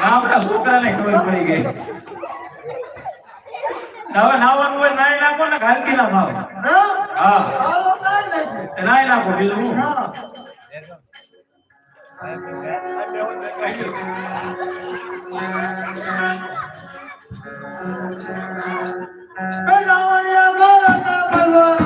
ગામના છોકરાને ખબર પડી ગઈ. હવે નાવાનું હોય નાઈ નાખો ને ઘાલકી ના ભાવ. હા. નાઈ નાખો, બીજું હું નથી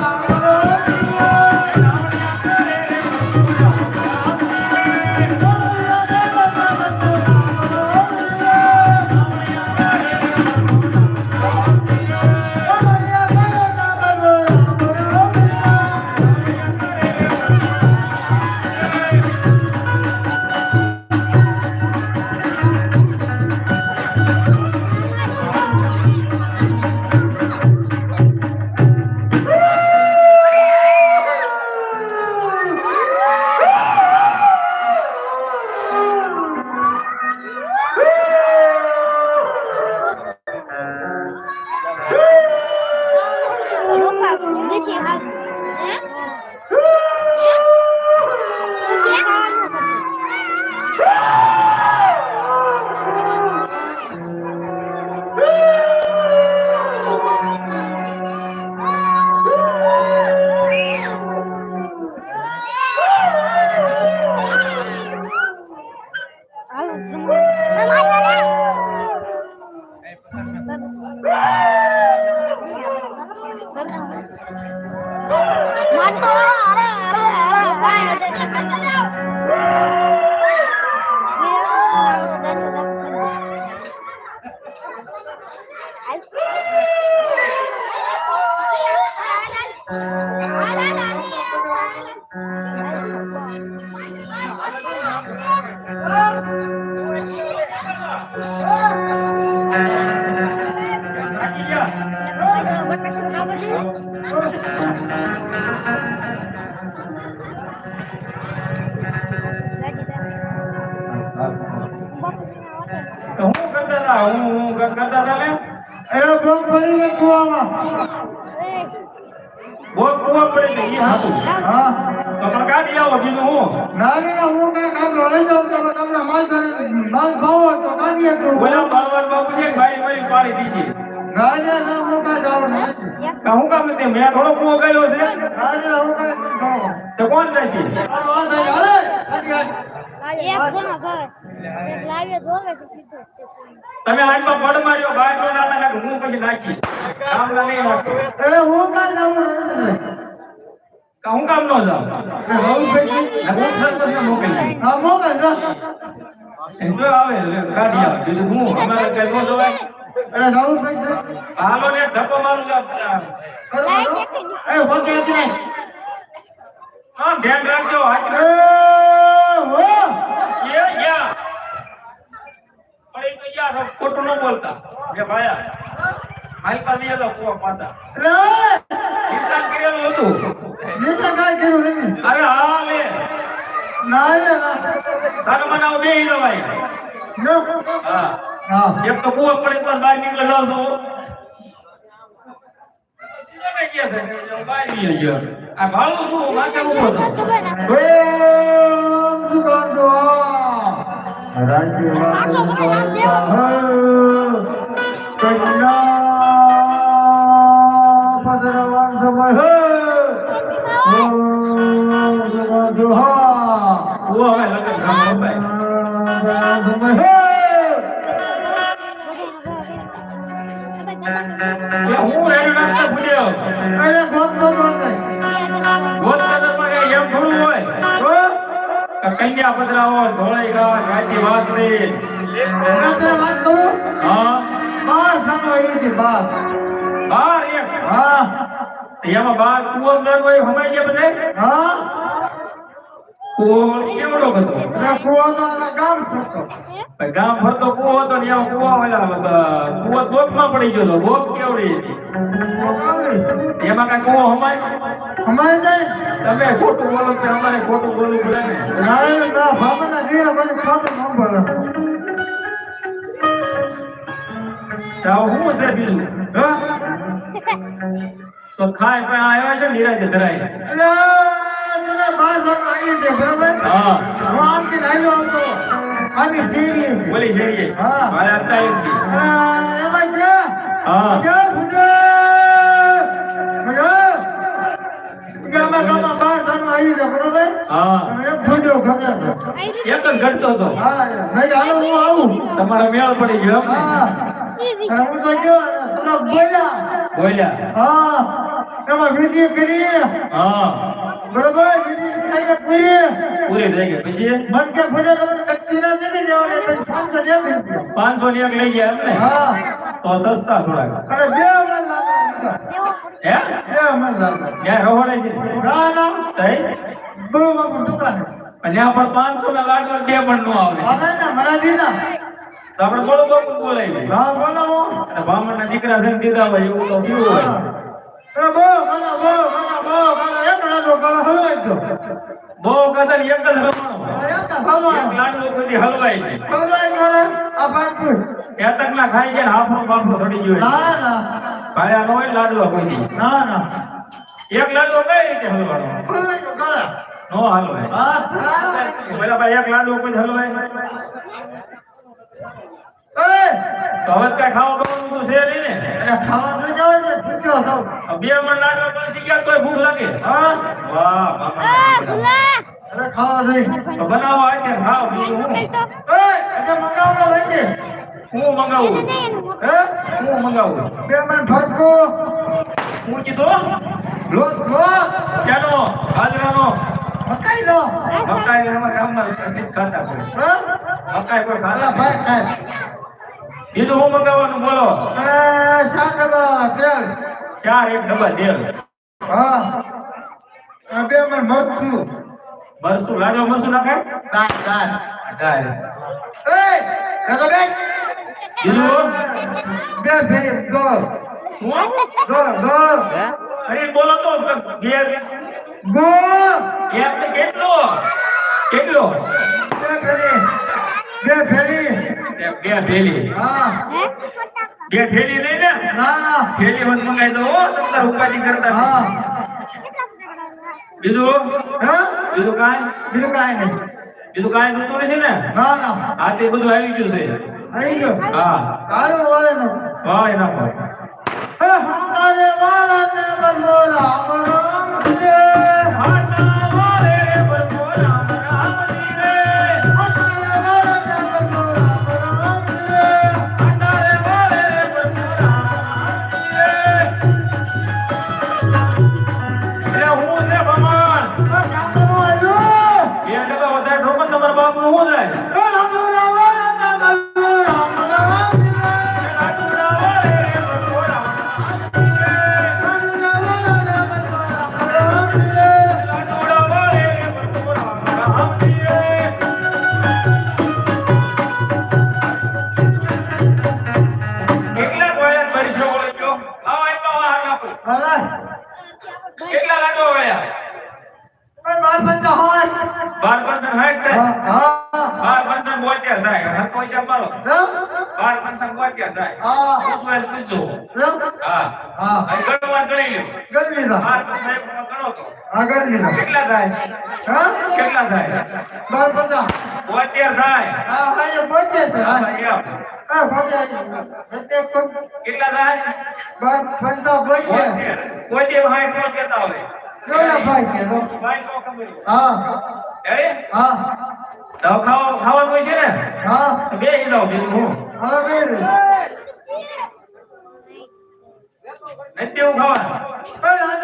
¡Ay, ay! તો હું કરતા હતા હું હું કરતા હતા ને બહુ પડી ઈ હાસુ તો કાઢી આવો બીજું હું? બોલો બાવર બાપુ છે ભાઈ ભાઈ પાડી દીધી તો હું કામ નથી મેં થોડો કુવો કર્યો છે. તો કોણ જાય છે. તમે હાથમાં પડ માર્યો નો હું પછી નાખી. કામ ના નહીં નાખતો કા હું કામ નો જાઉં? હું મોકલી એમ જો આવે કાઢી આવે. બીજું હું? અમારે કઈ નો જવાય? હાલો ને ધક્કો મારું જા હા ધ્યાન રાખજો હાથ પણ હા બે હીરો ભાઈ હા એક તો કુવા તો બહાર નીકળે ન તો આ ભાડું શું? માથે ઊભો હતો કુવો હવે લગન કામ કન્યા પધરાવો ધોળાઈ ગા ગાતી વાસળી. હા. બાર એક એમાં? બાર કુવો દર હોય હમાઈ ગયા બધા કુવો કેવડો હતો? ગામ ફરતો. કુવો હતો ને એમાં કુવા ઓલા બધા કુવો તોપમાં પડી ગયો હતો બોપ કેવડી હતી? એમાં કઈ કુવો હમાય? તમે ખોટું બોલો તો અમારે ખોટું બોલવું પડે ને. તો હવે શું છે બીજું? હા? તો ખાય પણ આવ્યા છે ને નિરાજે ધરાય. ગામમાં આવી. તમારો મેળ પડી ગયો હા. હું તો બોલ્યા. બોલ્યા હા, એમાં વિધિ કરીએ હા બરોબર? પૂરી. થઈ ગઈ. પછી? મન કે પાંચસો ની એક લઈ ગયા એમ ને તો સસ્તા બે હે? બે ક્યાં છે? ના, ના, તઈ? પણ પાંચસો ના લાડવા બે પણ નો આવે. ને, તો આપણે બોલું તો બોલાય હા, બોલાવો. બ્રાહ્મણ ના દીકરા છે દીધા હોય એવું તો પીવું હોય. બહુ, બહુ, એક જ રમણો એક લાડવો બધી હલવાઈ જાય હલવાઈ ગયો આ પાંચમું. એતક ના ખાઈ ગયા ને હાફનો બાફનો ગયો. ના, ના, ભાયા નો હોય ને લાડવા કોઈ ના, ના. એક લાડુ કઈ રીતે હલવાનો. નો હલવાય. પેલા ભાઈ એક લાડવો કોઈ હલવાય હવે કઈ ખાવા પીવાનું તો છે નહીં ને અરે ખાવા તો જાઓ ને, ભૂખ્યો. આ બે મણ લાડવા પણ શીખ્યા તોય ભૂખ લાગે હા? વાહ. અરે ખાવા જઈ. બીજું હું એ, એટલે મંગાવડો લઈ લે. હું મંગાવું હે? હું મંગાવું બે મણ ફસકો, હું કીધો લોટ, લોટ, ક્યાંનો બાજરાનો મકાઈ લો. મકાઈ એમાં ગામમાં નથી ખાતા હે? મકાઈ કોઈ ખાતા ભાઈ ખાય. બીજું હું મંગાવવાનું બોલો. ચાર એક ડબ્બા તેલ હા. આ બે મણ મરચું. દાળ. એ, કાકા બેન. બીજું બે ફેરી. અરે બોલો તો ગોળ. એમ કેટલો કેટલો બે ફેરી. બે ફેરી. બે થેલી બે થેલી ને ના, ના. થેલી વધ મંગાઈ દો તમને ઉપાધિ કરતા હા. બીજું બીજું કાંઈ બીજું કાંઈ નહીં. બીજું કાંઈ જોતું નથી ને ના, ના. આ તે બધું આવી ગયું છે આવી ગયો. હા સારું વળે ને. હા એના પર હે, હમારે વાલાને બંધોરા અમરામ છે. આગળ લીધા. કેટલા થાય હા? કેટલા થાય બાર બંધા. બોતેર થાય હા, હા, એ. હા, હા. હા, કેટલા થાય બાર પહોંચે. બોતેર કહેતા હોય ભાઈ? ભાઈ ખબર. હા, હે? હા, તો ખાવા ખાવાનું હોય છે ને હા. બે દઉં બીજું હું બેન. નથી ખાવાનું એ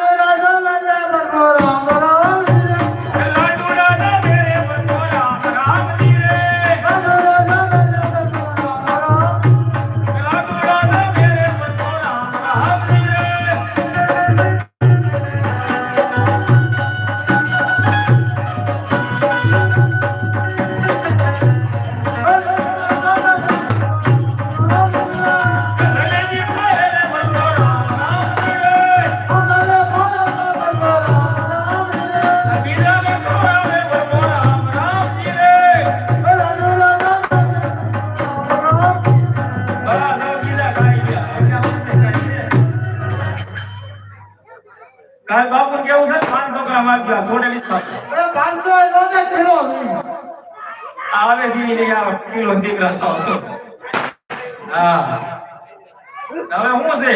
આવે. હા હવે શું છે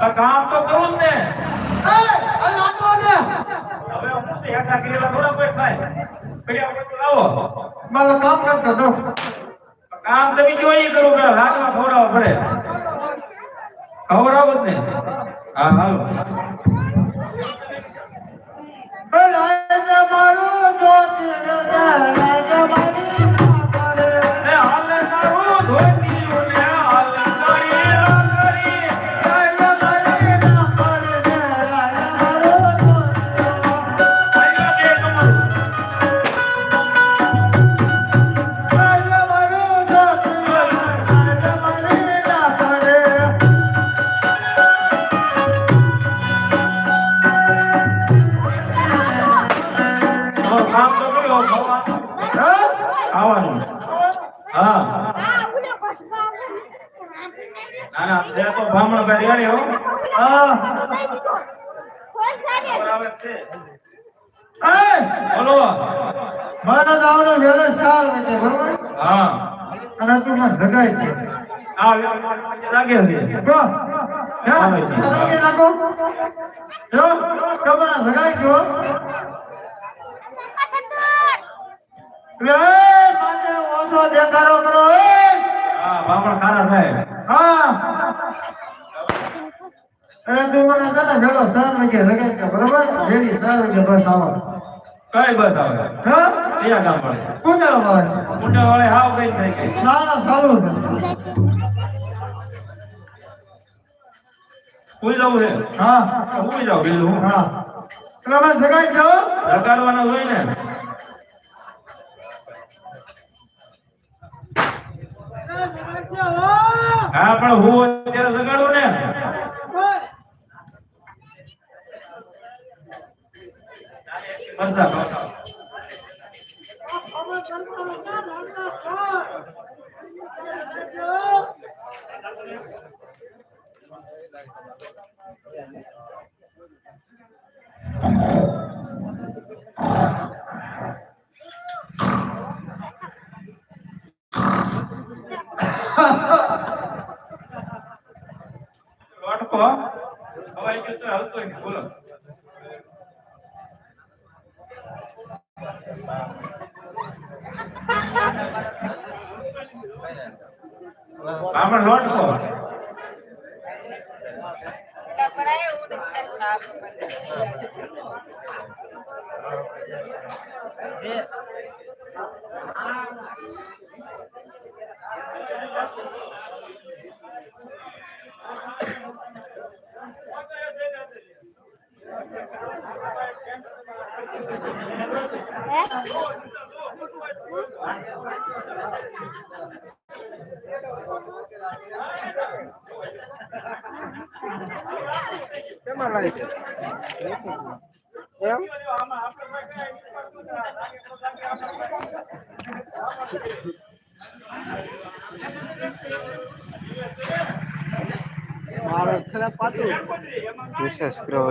તે કામ તો કરું જ ને આ લાગલો ને હવે હું થોડા કોઈ થાય. પછી આપણે લાવો. મારું કામ કરતો હતો કામ તમે જોઈએ કરું પેલા લાકડા ખવડાવવા પડે. ખવડાવો જ ને. હા હા મારી ના ના તે તો બ્રાહ્મણ ભાઈ રેડી હો. ખવડાવે જ છે. એ! બોલો. મારા દાવનો વેલે ચાલ કે બરોબર? હા. અને તું મને જગાય છે. આ લાગે છે. જો. કે લાગો જો તમને જગાય જો રે માને ઓછો દેખાડો કરો એ. હા બ્રાહ્મણ ખારા થાય. હા. અરે છે ને વેલો ચાર વાગે ચાર વાગે બસ આવો. કઈ બસ આવે? હા? ક્યાં પડે વાળે? હાવ કઈ થાય કઈ. ના ના સારું છે. કોઈ જવું છે હા. કોઈ જાવ બીજું હા? તમે જગાય છો લગાડવાનું હોય ને? હા પણ હું અત્યારે સગાડું ને Thank બસ. લોટકો હવાઈ ગયો તો હલતો એમ? બોલો ખરાબ પાતું વિશેષ કરો